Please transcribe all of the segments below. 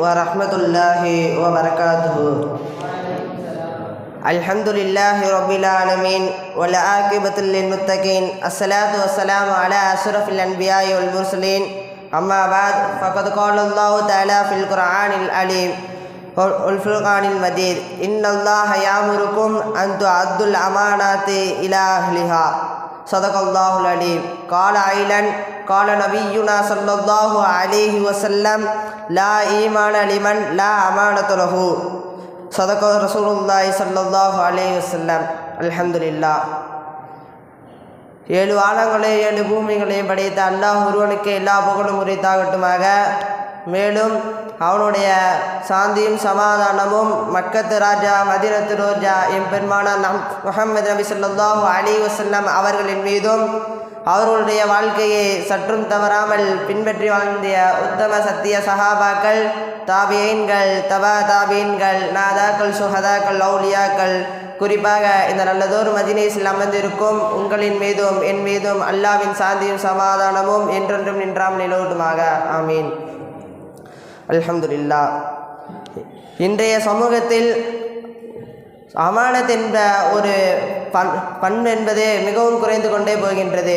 ورحمة الله وبركاته. الحمد لله رب العالمين والعاقبة للمتقين الصلاة والسلام على أشرف الأنبياء والمرسلين أما بعد فقد قال الله تعالى في القرآن العليم والفرقان المجيد إن الله يأمركم أن تعدوا الأمانات إلى أهلها صدق الله العليم قال أيضا قال نبينا صلى الله عليه وسلم لا إيمان لمن لا أمانة له صدق رسول الله صلى الله عليه وسلم الحمد لله ஏழு வானங்களையும் ஏழு பூமிகளையும் படைத்த அல்லாஹ் ஒருவனுக்கு எல்லா புகழும் உரித்தாகட்டுமாக மேலும் அவனுடைய சாந்தியும் சமாதானமும் மக்கத்து ராஜா மதினத்து ரோஜா எம்பெருமான நம் முகமது நபி ஸல்லல்லாஹு அலைஹி வஸல்லம் அவர்களின் மீதும் அவர்களுடைய வாழ்க்கையை சற்றும் தவறாமல் பின்பற்றி வாழ்ந்திய உத்தம சத்திய சஹாபாக்கள் தாபியன்கள் தபா தாபியன்கள் நாதாக்கள் சுஹதாக்கள் லௌலியாக்கள் குறிப்பாக இந்த நல்லதோர் மதினேசில் அமர்ந்திருக்கும் உங்களின் மீதும் என் மீதும் அல்லாவின் சாந்தியும் சமாதானமும் என்றென்றும் நின்றாம் நிலவட்டுமாக. ஆமீன். அல்ஹம்துல்லா இன்றைய சமூகத்தில் அமானத் என்ற ஒரு பண் பண்பு என்பது மிகவும் குறைந்து கொண்டே போகின்றது.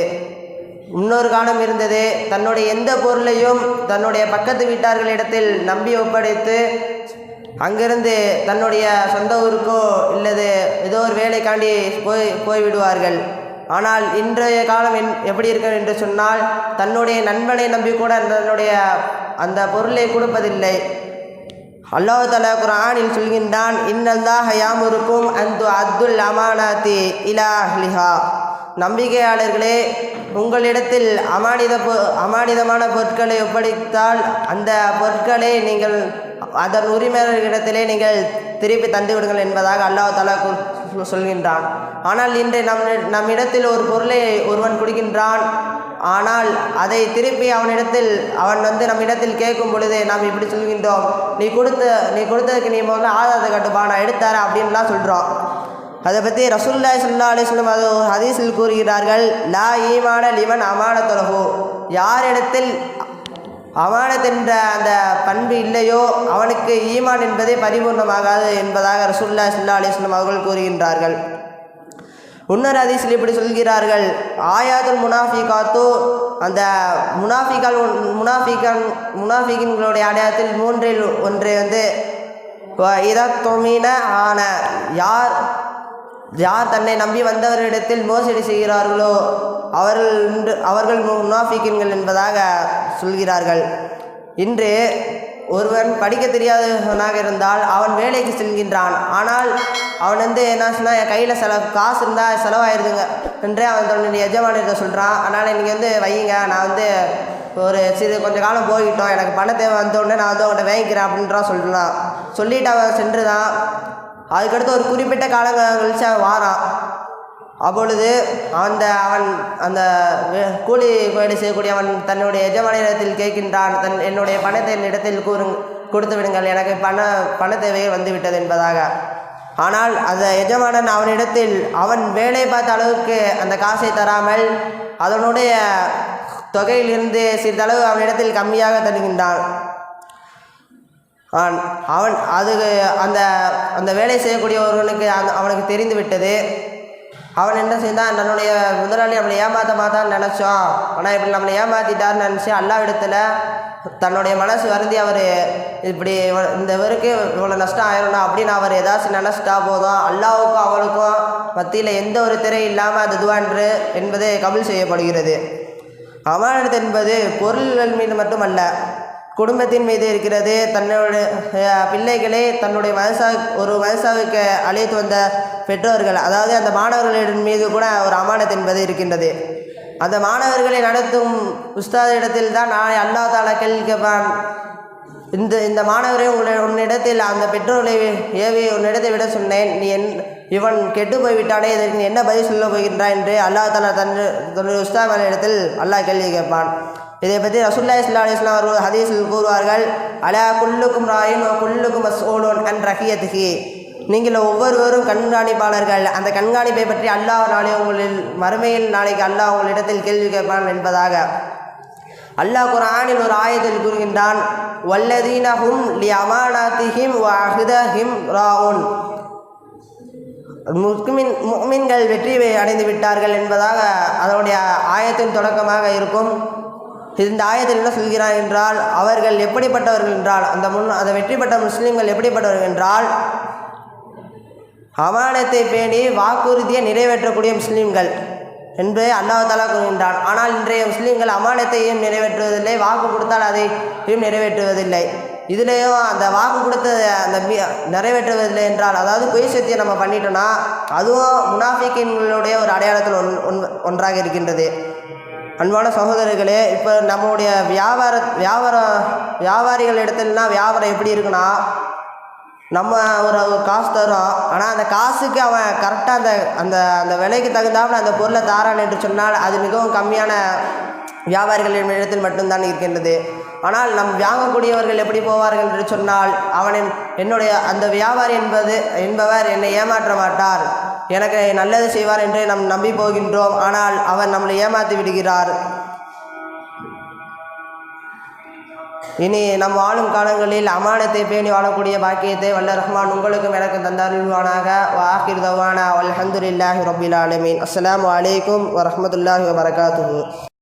முன்னொரு காலம் இருந்தது. தன்னுடைய எந்த பொருளையும் தன்னுடைய பக்கத்து வீட்டார்களிடத்தில் நம்பி ஒப்படைத்து அங்கிருந்து தன்னுடைய சொந்த ஊருக்கோ இல்லது ஏதோ ஒரு வேலைக்காண்டி போய் போய்விடுவார்கள். ஆனால் இன்றைய காலம் என் எப்படி இருக்கும் என்று சொன்னால் தன்னுடைய நண்பனை நம்பி கூட தன்னுடைய அந்த பொருளை கொடுப்பதில்லை. அல்லாஹ் தலா குரானில் சொல்கின்றான் இன்னல்லாஹ் யாமுருக்கும் அந்து அப்துல் அமானாத்தி இலா அஹ்லிஹா நம்பிக்கையாளர்களே உங்களிடத்தில் அமானித பொ அமானிதமான பொருட்களை ஒப்படைத்தால் அந்த பொருட்களை நீங்கள் அதன் உரிமையாளர்களிடத்திலே நீங்கள் திருப்பி தந்து விடுங்கள் என்பதாக அல்லாஹ் தலா கு- சொல்கின்றான். ஆனால் இன்று நம் நம்மிடத்தில் ஒரு பொருளை ஒருவன் கொடுக்கின்றான் ஆனால் அதை திருப்பி அவனிடத்தில் அவன் வந்து நம்மிடத்தில் கேட்கும் பொழுது நாம் இப்படி சொல்கின்றோம். நீ கொடுத்த நீ கொடுத்ததுக்கு நீ முதல்ல ஆதாரத்தை கட்டுப்பா நான் எடுத்தாரேன் அப்படின்லாம் சொல்கிறோம் அதை பற்றி ரசூல்லாய் சுல்லா அலிஸ்லம் அது ஹதீஸில் கூறுகிறார்கள் லா ஈமான லிமன் அமானத்துலகு யாரிடத்தில் அமானத் என்ற அந்த பண்பு இல்லையோ அவனுக்கு ஈமான் என்பதே பரிபூர்ணமாகாது என்பதாக ரசூல்லா சுல்லா அலிஸ்லம் அவர்கள் கூறுகின்றார்கள். இன்னொரு அதிசயில் இப்படி சொல்கிறார்கள். ஆயாதுல் முனாஃபிகாத்து அந்த முனாஃபிகள் முனாஃபிகன் முனாஃபிகின்களுடைய அடையாளத்தில் மூன்றில் ஒன்று வந்து இதத்தொமின ஆன யார் யார் தன்னை நம்பி வந்தவரிடத்தில் மோசடி செய்கிறார்களோ அவர்கள் அவர்கள் முனாஃபிகின்கள் என்பதாக சொல்கிறார்கள். இன்று ஒருவன் படிக்க தெரியாதவனாக இருந்தால் அவன் வேலைக்கு செல்கின்றான். ஆனால் அவன் வந்து என்ன சொன்னால் என் கையில் செலவு காசு இருந்தால் செலவாயிருதுங்க என்றே அவன் தன்னுடைய எஜமானிட்ட சொல்கிறான் அதனால் நீங்கள் வந்து வையுங்க நான் வந்து ஒரு சிறு கொஞ்ச காலம் போய்கிட்டோம் எனக்கு பண தேவை வந்தோடனே நான் வந்து அவன்கிட்ட வாங்கிக்கிறேன் அப்படின்றான் சொல்கிறான் சொல்லிவிட்டு அவன் சென்று தான் அதுக்கடுத்து ஒரு குறிப்பிட்ட காலங்கள் கழிச்சு அவன் வாரான். அப்பொழுது அந்த அவன் அந்த கூலி வேலை செய்யக்கூடியவன் தன்னுடைய எஜமானிடத்தில் கேட்கின்றான் தன் என்னுடைய பணத்தை என்னிடத்தில் கூறு கொடுத்து விடுங்கள் எனக்கு பண பண தேவை வந்துவிட்டது என்பதாக. ஆனால் அந்த எஜமானன் அவனிடத்தில் அவன் வேலை பார்த்த அளவுக்கு அந்த காசை தராமல் அதனுடைய தொகையிலிருந்து சிறிதளவு அவனிடத்தில் கம்மியாக தருகின்றான். அவன் அவன் அது அந்த அந்த வேலை செய்யக்கூடிய ஒருவனுக்கு அந்த அவனுக்கு தெரிந்துவிட்டது. அவன் என்ன செய்தான்? தன்னுடைய முதலாளி நம்மளை ஏமாற்ற மாத்தான்னு நினச்சோம் ஆனால் இப்படி நம்மளை ஏமாற்றிட்டார்னு நினச்சி அல்லாவிடத்தில் தன்னுடைய மனசு வருந்தி அவர் இப்படி இந்த இவருக்கு இவ்வளோ நஷ்டம் ஆயிடணும் அப்படின்னு அவர் ஏதாச்சும் நினச்சிட்டா போதும். அல்லாவுக்கும் அவளுக்கும் மத்தியில் எந்த ஒரு திரை இல்லாமல் அது துவான்று என்பது கபில் செய்யப்படுகிறது. அமானத் என்பது பொருள்கள் மீது மட்டுமல்ல குடும்பத்தின் மீது இருக்கிறது. தன்னோட பிள்ளைகளை பிள்ளைகளே தன்னுடைய மனசா ஒரு வயசாவுக்கு அழைத்து வந்த பெற்றோர்கள் அதாவது அந்த மாணவர்களின் மீது கூட ஒரு அமானத் என்பது இருக்கின்றது. அந்த மாணவர்களை நடத்தும் உஸ்தாதிடத்தில் தான் நாளை அல்லா தாலா கேள்வி கேட்பான் இந்த இந்த மாணவரை உங்களை உன்னிடத்தில் அந்த பெற்றோர்களை ஏவி உன்னிடத்தை விட சொன்னேன். நீ என் இவன் கெட்டு போய்விட்டானே இதற்கு நீ என்ன பதில் சொல்ல போகின்றான் என்று அல்லாஹ் தாலா தன் தன்னுடைய உஸ்தாத் இடத்தில் அல்லாஹ் கேள்வி கேட்பான். இதை பற்றி ரசுல்லா இஸ்லா அலிஸ்லாம் அவர்கள் ஹதீஸில் கூறுவார்கள் அலா குல்லுக்கும் ராயின் குல்லுக்கும் சோலோன் அன் ரஹியத்துகி நீங்கள் ஒவ்வொருவரும் கண்காணிப்பாளர்கள். அந்த கண்காணிப்பை பற்றி அல்லாஹ் நாளை உங்களில் மறுமையில் நாளைக்கு அல்லாஹ் உங்களிடத்தில் கேள்வி கேட்பான் என்பதாக. அல்லாஹ் குரானில் ஒரு ஆயத்தில் கூறுகின்றான் வல்லதீன ஹும் லி அமானாத்திஹிம் வ அஹ்தஹிம் ராவுன் முக்மின் முக்மின்கள் வெற்றி அடைந்து விட்டார்கள் என்பதாக அதனுடைய ஆயத்தின் தொடக்கமாக இருக்கும். இந்த ஆயத்தில் என்ன சொல்கிறார் என்றால் அவர்கள் எப்படிப்பட்டவர்கள் என்றால் அந்த முன் அந்த வெற்றி பெற்ற முஸ்லீம்கள் எப்படிப்பட்டவர்கள் என்றால் அமானத்தை பேணி வாக்குறுதியை நிறைவேற்றக்கூடிய முஸ்லீம்கள் என்று அல்லாஹ் கூறுகின்றான். ஆனால் இன்றைய முஸ்லீம்கள் அமானத்தையும் நிறைவேற்றுவதில்லை வாக்கு கொடுத்தால் அதையும் நிறைவேற்றுவதில்லை. இதுலேயும் அந்த வாக்கு கொடுத்த அந்த நிறைவேற்றுவதில்லை என்றால் அதாவது பொய் சத்தியை நம்ம பண்ணிட்டோம்னா அதுவும் முனாஃபிக்கின்களுடைய ஒரு அடையாளத்தில் ஒன் ஒன்- ஒன்றாக இருக்கின்றது. அன்பான சகோதரர்களே இப்போ நம்மளுடைய வியாபார வியாபார வியாபாரிகள் இடத்துலனா வியாபாரம் எப்படி இருக்குன்னா நம்ம ஒரு ஒரு காசு தரோம் ஆனால் அந்த காசுக்கு அவன் கரெக்டாக அந்த அந்த அந்த விலைக்கு தகுந்தாப்புல அந்த பொருளை தாரான் என்று சொன்னால் அது மிகவும் கம்மியான வியாபாரிகளின் இடத்தில் மட்டும்தான் இருக்கின்றது. ஆனால் நம் வாங்கக்கூடியவர்கள் எப்படி போவார்கள் என்று சொன்னால் அவனின் என்னுடைய அந்த வியாபாரி என்பது என்பவர் என்னை ஏமாற்ற மாட்டார். எனக்கு நல்லது செய்வார் என்று நாம் நம்பி போகின்றோம். ஆனால் அவர் நம்மளை ஏமாற்றி விடுகிறார். இனி நம் வாழும் காலங்களில் அமானத்தை பேணி வாழக்கூடிய பாக்கியத்தை வல்ல ரஹ்மான் உங்களுக்கும் எனக்கு தந்தாருவானாக வாஹிர் தவானா. அல்ஹம்துலில்லாஹி ரபில் ஆலமீன். அஸ்லாம் அலைக்கும் வரமத்துல்லாஹி வரகாத்து